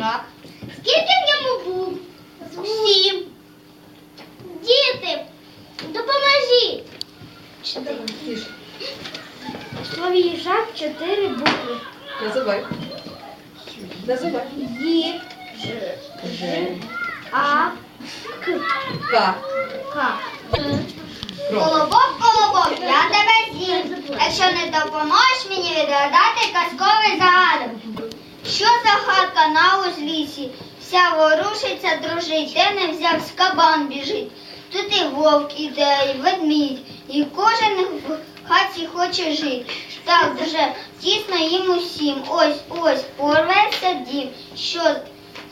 їжак. Скільки в ньому був? Сім. Діти, допоможіть. Тише. В слові їжак чотири букви. Називай. Називай. Ї, Ж. А, К, К. К. Колобок, колобок, я тебе з'їм. Якщо не допоможеш мені відгадати казковий загадок. Що за хатка на узлісі? Вся ворушиться, дружить, де не взяв, з кабан біжить. Тут і вовк іде, і ведмідь, і кожен в хаті хоче жити. Так вже тісно їм усім. Ось ось порветься дім. Що,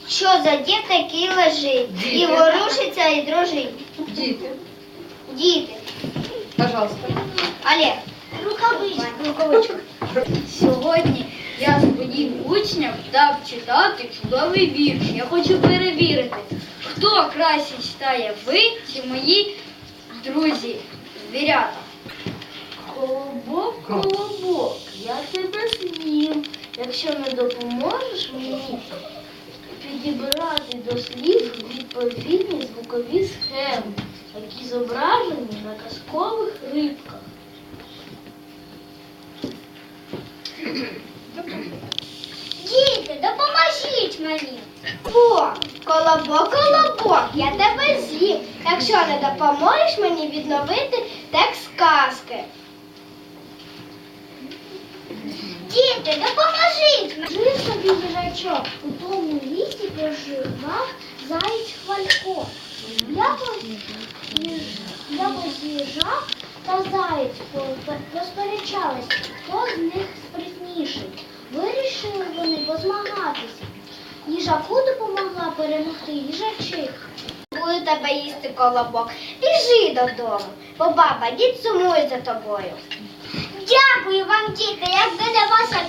що за дім такий лежить? І ворушиться, і дружить. Діти. Діти. Пожалуйста. Олег. Рукавичка. Рукавичка. Сьогодні я своїм учням дав читати чудовий вірш. Я хочу перевірити, хто краще читає, ви чи мої друзі, звірята. Колобок, колобок, я тебе з'їм. Якщо не допоможеш мені підібрати до слів відповідні звукові схеми, які зображені на казкових рибках. Діти, допоможіть мені. О, колобок, колобок, я тебе з'їм. Якщо не допоможеш мені відновити текст сказки. Діти, допоможіть. Жив собі їжачок. У тому лісі проживав заєць хвалько. Якось їж- якось їжак та заєць по- хто з них спритніший. Вирішили вони позмагатися. Їжаку допомогла перемогти їжачих. Буду тебе їсти колобок. Біжи додому, бо баба дід сумує за тобою. Дякую вам, діти. Якби не ваша